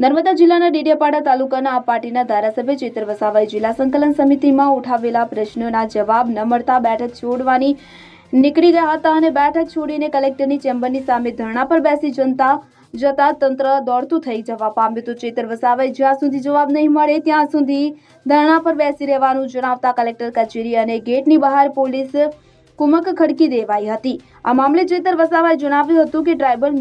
નર્મદા જિલ્લાના ડેડિયાપાડા તાલુકાના આ પાર્ટીના ધારાસભ્ય ચેતર વસાવાએ જિલ્લા સંકલન સમિતિમાં ઉઠાવેલા પ્રશ્નોના જવાબ ન મળતા બેઠક છોડવાની નીકળી ગયા હતા અને બેઠક છોડીને કલેક્ટરની ચેમ્બરની સામે ધરણા પર બેસી જનતા જતા તંત્ર દોડતું થઈ જવા પામ્યું તો ચેતર વસાવાએ જ્યાં સુધી જવાબ નહીં મળે ત્યાં સુધી ધરણા પર બેસી રહેવાનું જણાવતા કલેક્ટર કચેરી અને ગેટની બહાર પોલીસ કુમક ખડકી દેવાઈ હતી. આ મામલે ચેતર વસાવાએ જણાવ્યું હતું કે ટ્રાઇબલ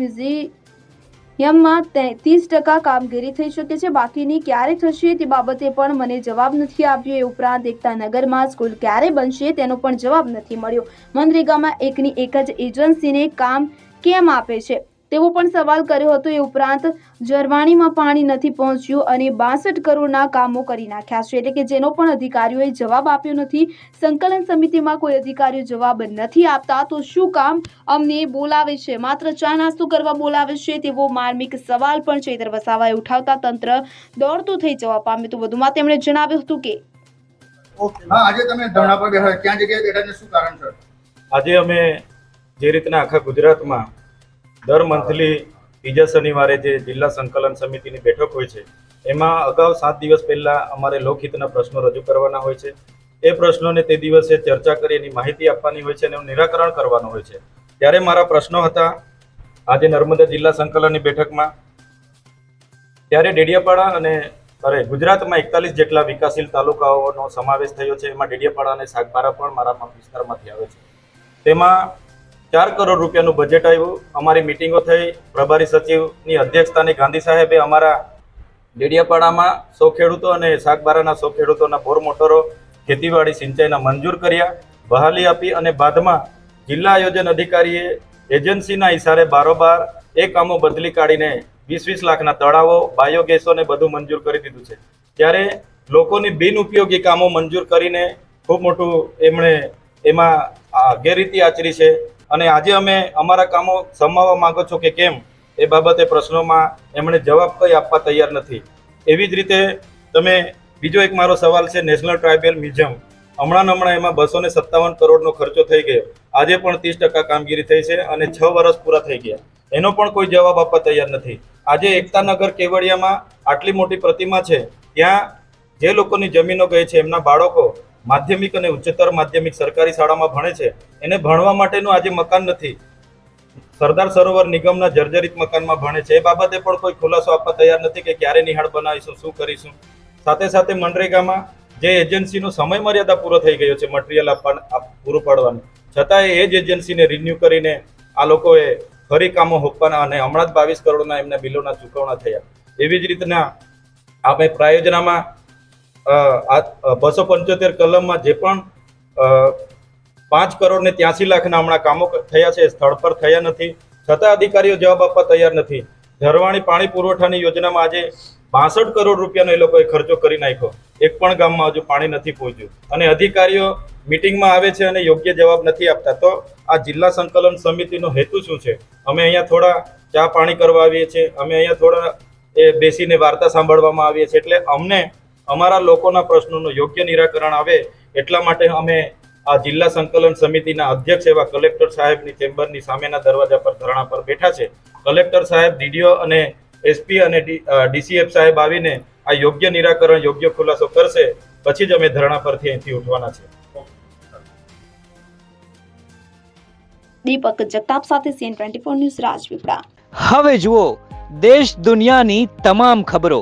મ્યુઝિયમમાં ત્રીસ ટકા કામગીરી થઈ શકે છે. બાકીની ક્યારે થશે તે બાબતે પણ મને જવાબ નથી આપ્યો. એ ઉપરાંત એકતા નગરમાં સ્કૂલ ક્યારે બનશે તેનો પણ જવાબ નથી મળ્યો. મનરેગામાં એકની એક જ એજન્સીને કામ કેમ આપે છે? તેવો પણ સવાલ કર્યો હતો. એ ઉપરાંત જરવાણીમાં પાણી નથી પહોંચ્યું અને બાસઠ કરોડના કામો કરી નાખ્યા છે. એટલે કે જેનો પણ અધિકારીઓએ જવાબ આપ્યો નથી. સંકલન સમિતિમાં કોઈ અધિકારીઓ જવાબ નથી આપતા. તો શું કામ અમને બોલાવે છે? માત્ર ચા નાસ્તો કરવા બોલાવે છે તેવો માર્મિક સવાલ પણ ચૈત્ર વસાવાએ ઉઠાવતા તંત્ર દોડતું થઈ જવા પામ્યું તો વધુમાં તેમણે જણાવ્યું હતું કે આજે તમે ધરણા પર બેઠા ક્યાં જગ્યાએ બેઠા શું કારણ છે? આજે અમે જે રીતના આખા ગુજરાતમાં દર મંથલી બીજા શનિવારે જે જિલ્લા સંકલન સમિતિની બેઠક હોય છે, એમાં અગાઉ સાત દિવસ પહેલાં અમારે લોકહિતના પ્રશ્નો રજૂ કરવાના હોય છે. એ પ્રશ્નોને તે દિવસે ચર્ચા કરી એની માહિતી આપવાની હોય છે અને એનું નિરાકરણ કરવાનું હોય છે. ત્યારે મારા પ્રશ્નો હતા, આજે નર્મદા જિલ્લા સંકલનની બેઠકમાં. ત્યારે ડેડિયાપાડા અને, અરે, ગુજરાતમાં એકતાલીસ જેટલા વિકાસશીલ તાલુકાઓનો સમાવેશ થયો છે. એમાં ડેડિયાપાડા અને સાગબારા પણ મારા વિસ્તારમાંથી આવે છે. તેમાં ચાર કરોડ રૂપિયાનું બજેટ આવ્યું. અમારી મિટિંગો થઈ. પ્રભારી સચિવની અધ્યક્ષતાની ગાંધી સાહેબે અમારા ડેડિયાપાડામાં સો ખેડૂતો અને શાકબારાના સો ખેડૂતોના બોર મોટરો, ખેતીવાડી સિંચાઈના મંજૂર કર્યા. બહાલી આપી અને બાદમાં જિલ્લા આયોજન અધિકારીએ એજન્સીના ઇશારે બારોબાર એ કામો બદલી કાઢીને વીસ વીસ લાખના તળાવો બાયોગેસોને બધું મંજૂર કરી દીધું છે. ત્યારે લોકોની બિનઉપયોગી કામો મંજૂર કરીને ખૂબ મોટું એમણે એમાં ગેરરીતિ આચરી છે. અને આજે અમે અમારા કામો સમાવવા માંગો છો કે કેમ, એ બાબતે પ્રશ્નોમાં એમણે જવાબ કંઈ આપવા તૈયાર નથી. એવી જ રીતે તમે, બીજો એક મારો સવાલ છે નેશનલ ટ્રાઇબલ મ્યુઝિયમ હમણાં હમણાં એમાં બસો ને સત્તાવન કરોડનો ખર્ચો થઈ ગયો. આજે પણ ત્રીસ ટકા કામગીરી થઈ છે અને છ વર્ષ પૂરા થઈ ગયા. એનો પણ કોઈ જવાબ આપવા તૈયાર નથી. આજે એકતાનગર કેવડિયામાં આટલી મોટી પ્રતિમા છે. ત્યાં જે લોકોની જમીનો ગઈ છે, એમના બાળકો માધ્યમિક અને ઉચ્ચતર માધ્યમિક સરકારી શાળામાં ભણે છે. એને ભણવા માટેનું આજે મકાન નથી. સરદાર સરોવર નિગમના જર્જરિત મકાનમાં ભણે છે. એ બાબતે પણ કોઈ ખુલાસો આપવા તૈયાર નથી કે ક્યારે નિહાળ બનાવીશું, શું કરીશું. સાથે સાથે મનરેગામાં જે એજન્સીનો સમય મર્યાદા પૂરો થઈ ગયો છે મટીરિયલ આપવા પૂરું પાડવાનું. છતાંય એ જ એજન્સીને રિન્યુ કરીને આ લોકોએ ફરી કામો હોપવાના અને હમણાં જ બાવીસ કરોડના એમના બિલોના ચૂકવણા થયા. એવી જ રીતના આપણે પ્રાયોજનામાં બસો પંચોતેર કલમમાં જે પણ પાંચ કરોડ ને ત્યાસી લાખના હમણાં કામો થયા છે સ્થળ પર થયા નથી. છતાં અધિકારીઓ જવાબ આપવા તૈયાર નથી. ઝરવાણી પાણી પુરવઠાની યોજનામાં આજે બાસઠ કરોડ રૂપિયાનો એ લોકોએ ખર્ચો કરી નાખ્યો. એક પણ ગામમાં હજુ પાણી નથી પહોંચ્યું. અને અધિકારીઓ મિટિંગમાં આવે છે અને યોગ્ય જવાબ નથી આપતા. તો આ જિલ્લા સંકલન સમિતિનો હેતુ શું છે? અમે અહીંયા થોડા ચા પાણી કરવા આવીએ છીએ. અમે અહીંયા થોડા એ બેસીને વાર્તા સાંભળવામાં આવીએ છીએ. એટલે અમને અમારા લોકોના પ્રશ્નોનું યોગ્ય નિરાકરણ આવે એટલા માટે અમે આ જિલ્લા સંકલન સમિતિના અધ્યક્ષ એવા કલેક્ટર સાહેબની ચેમ્બરની સામેના દરવાજા પર ધરણા પર બેઠા છે. કલેક્ટર સાહેબ ડીડીઓ અને એસપી અને ડીસીએફ સાહેબ આવીને આ યોગ્ય નિરાકરણ યોગ્ય ખુલાસો કરશે. પછી જ અમે ધરણા પરથી અહીંથી ઉઠવાના છે. દીપક જગતાપ સાથે CN twenty four news Rajpipla. હવે જુઓ દેશ દુનિયાની તમામ ખબરો.